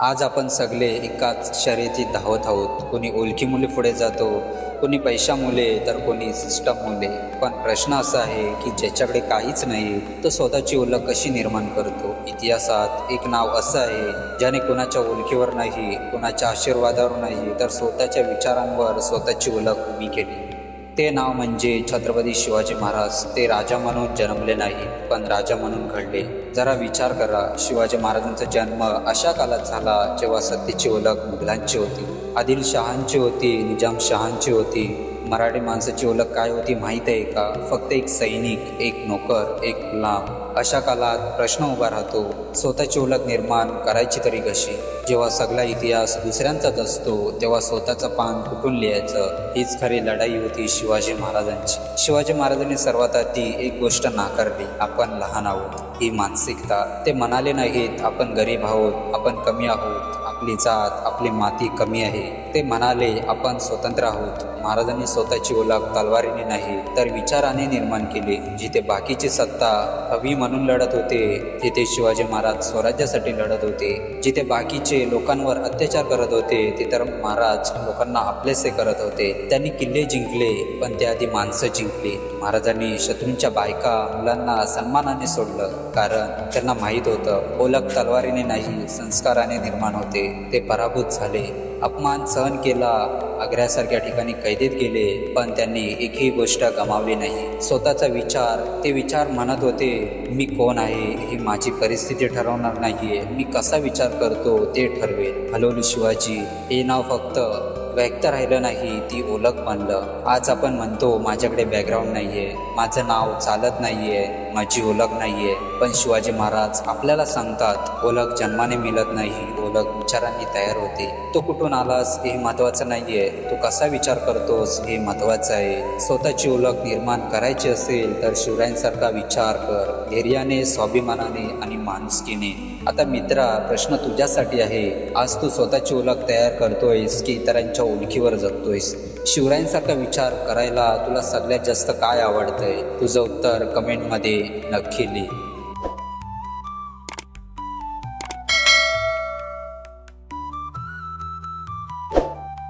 आज आपण सगळे एकाच शर्यतीत धावत आहोत. कोणी ओळखी मुले पुढे जातो कोणी पैशा मुले तर कोणी सिस्टम मुले. पण प्रश्न असा आहे की ज्याच्याकडे काहीच नाही तो स्वतःची ओळख कशी निर्माण करतो? इतिहासात एक नाव असं आहे ज्याने कोणाच्या ओळखीवर नाही कोणाच्या आशीर्वादावर नाही तर स्वतःच्या विचारांवर स्वतःची ओळख उभी केली. ते नाव म्हणजे छत्रपती शिवाजी महाराज. ते राजा म्हणून जन्मले नाहीत पण राजा म्हणून घडले. जरा विचार करा शिवाजी महाराजांचा जन्म अशा काळात झाला जेव्हा सत्तेची ओळख मुघलांची होती. आदिल शहांची होती निजाम शहांची होती. मराठी माणसाची ओळख काय होती माहीत आहे का? फक्त एक सैनिक एक नोकर एक गुलाम अशा काळात प्रश्न उभा राहतो स्वतःची ओळख निर्माण करायची तरी कशी? जेव्हा सगळा इतिहास दुसऱ्यांचाच असतो तेव्हा स्वतःचं पान कुठून लिहायचं? हीच खरी लढाई होती शिवाजी महाराजांची. शिवाजी महाराजांनी सर्वात आधी एक गोष्ट नाकारली आपण लहान आहोत. ही मानसिकता. ते म्हणाले नाहीत आपण गरीब आहोत आपण कमी आहोत. आपली जात आपली माती कमी आहे. ते म्हणाले आपण स्वतंत्र आहोत. महाराजांनी स्वतःची ओळख तलवारीने नाही तर विचाराने निर्माण केली जिथे बाकीची सत्ता हवी म्हणून लढत होते तिथे शिवाजी महाराज स्वराज्यासाठी लढत होते. जिथे बाकीचे लोकांवर अत्याचार करत होते तिथे महाराज लोकांना आपलेसे करत होते. त्यांनी किल्ले जिंकले पण त्याआधी माणसं जिंकली. महाराजांनी शत्रूंच्या बायका मुलांना सन्मानाने सोडलं कारण त्यांना माहीत होतं ओळख तलवारीने नाही संस्काराने निर्माण होते. ते पराभूत झाले. अपमान सहन केला आग्र्यासारख्या ठिकाणी कैदेत गेले पण त्यांनी एकही गोष्ट गमावली नाही. स्वतःचा विचार ते विचार म्हणत होते मी कोण आहे? ही माझी परिस्थिती ठरवणार नाहीये. मी कसा विचार करतो ते ठरवेल. हलवली शिवाजी हे नाव फक्त व्यक्त राहिलं नाही ती ओळख बनलं. आज आपण म्हणतो माझ्याकडे बॅकग्राऊंड नाहीये. माझं नाव चालत नाहीये माझी ओळख नाहीये. पण शिवाजी महाराज आपल्याला सांगतात ओळख जन्माने मिळत नाही. मुलं विचारांनी तयार होते. तो कुठून आलास? हे महत्वाचं आहे तू कसा विचार करतोस? हे महत्वाचं आहे. स्वतःची ओळख निर्माण करायची असेल तर शिवरायांसारखा विचार कर. धैर्याने स्वाभिमानाने आणि माणुसकीने. आता मित्रा प्रश्न तुझ्यासाठी आहे. आज तू स्वतःची ओळख तयार करतोयस की इतरांच्या ओळखीवर जगतोयस? शिवरायांसारखा विचार करायला तुला सगळ्यात जास्त काय आवडतंय? तुझं उत्तर कमेंटमध्ये नक्की लिही.